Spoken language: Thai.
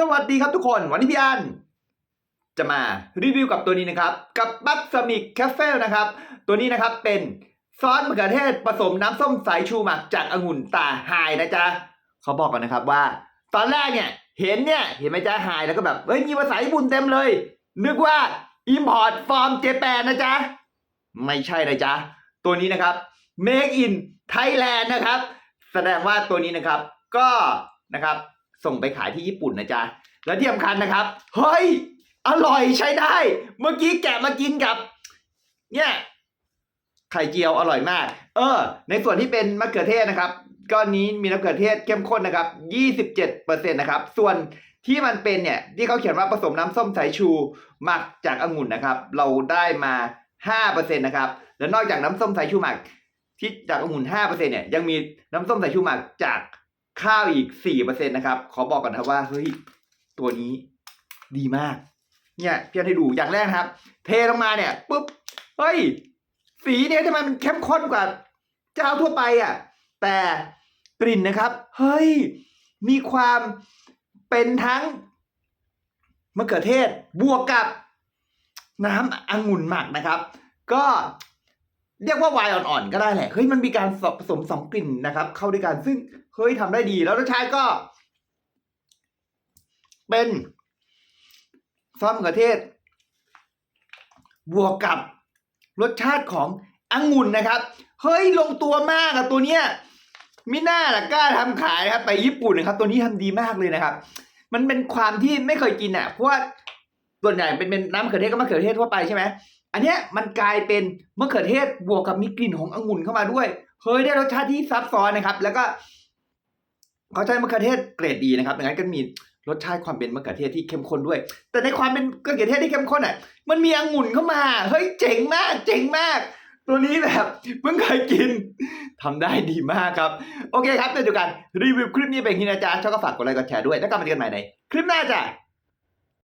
สวัสดีครับทุกคน วันนี้พี่อันจะมารีวิวกับตัวนี้นะครับ กับบัคสมิกแคฟเฟลนะครับ ตัวนี้นะครับเป็นซอสมะเขือเทศผสมน้ำส้มสายชูหมักจากองุ่นตาไฮนะจ๊ะเขาบอกกันนะครับว่า ตอนแรกเนี่ย เห็นเนี่ย เห็นไหมจ๊ะไฮแล้วก็แบบเฮ้ยมีภาษาญี่ปุ่นเต็มเลย นึกว่า Import from Japan นะจ๊ะไม่ใช่นะจ๊ะตัวนี้นะครับ Make in Thailand นะครับ แสดงว่าตัวนี้นะครับ ก็นะครับ ส่งไปขายที่ญี่ปุ่นนะจ๊ะ และที่สำคัญนะครับ เฮ้ย อร่อยใช้ได้ เมื่อกี้แกะมากินกับ เนี่ยไข่เจียวอร่อยมาก เออ ในส่วนที่เป็นมะเขือเทศนะครับ ก้อนนี้มีมะเขือเทศเข้มข้นนะครับ 27%นะครับ ส่วนที่มันเป็นเนี่ย ที่เขาเขียนว่าผสมน้ำส้มสายชูหมักจากองุ่นนะครับ เราได้มา 5%นะครับ และนอกจากน้ำส้มสายชูหมักที่จากองุ่น 5%เนี่ย ยังมีน้ำส้มสายชูหมักจาก ข้าวอีก4%นนะครับ ขอบอกก่อนนะว่าเฮ้ยตัวนี้ดีมาก เนี่ยพี่อันให้ดูอย่างแรกครับ เทลงมาเนี่ยปุ๊บเฮ้ย สีเนี่ยทำไมมันเข้มข้นกว่าเจ้าทั่วไปอะ แต่กลิ่นนะครับ เฮ้ย มีความเป็นทั้งมะเขือเทศบวกกับน้ำองุ่นหมักนะครับ ก็ เรียกว่าไวน์อ่อนๆก็ได้แหละเฮ้ยมันมีการผสมสองกลิ่นนะครับ เข้าด้วยกันซึ่งเฮ้ยทำได้ดี แล้วรสชาติก็ เป็นซอสมะเขือเทศ บวกกับรสชาติขององุ่นนะครับ เฮ้ยลงตัวมากอะตัวเนี้ยมิน่าล่ะกล้าทำขายนะครับ ไปญี่ปุ่นนะครับ ตัวนี้ทำดีมากเลยนะครับ มันเป็นความที่ไม่เคยกินอะเพราะว่าส่วนใหญ่เป็นเป็นน้ำมะเขือเทศก็มะเขือเทศทั่วไปใช่ไหม อันเนี้ยมันกลายเป็นมะเขือเทศบวกกับมีกลิ่นขององุ่นเข้ามาด้วย เฮ้ยได้รสชาติที่ซับซ้อนนะครับ แล้วก็เขาใช้มะเขือเทศเกรดดีนะครับดังนั้นก็มีรสชาติความเป็นมะเขือเทศที่เข้มข้นด้วย แต่ในความเป็นมะเขือเทศที่เข้มข้นอะ มันมีองุ่นเข้ามา เฮ้ยเจ๋งมาก เจ๋งมาก ตัวนี้แบบเพิ่งเคยกินทำได้ดีมากครับ โอเคครับเดี๋ยวกันรีวิวคลิปนี้เป็นที่นะจ๊ะชอบก็ฝากกดไลค์กดแชร์ด้วย แล้วกลับมาเจอกันใหม่ในคลิปหน้าจ้ะ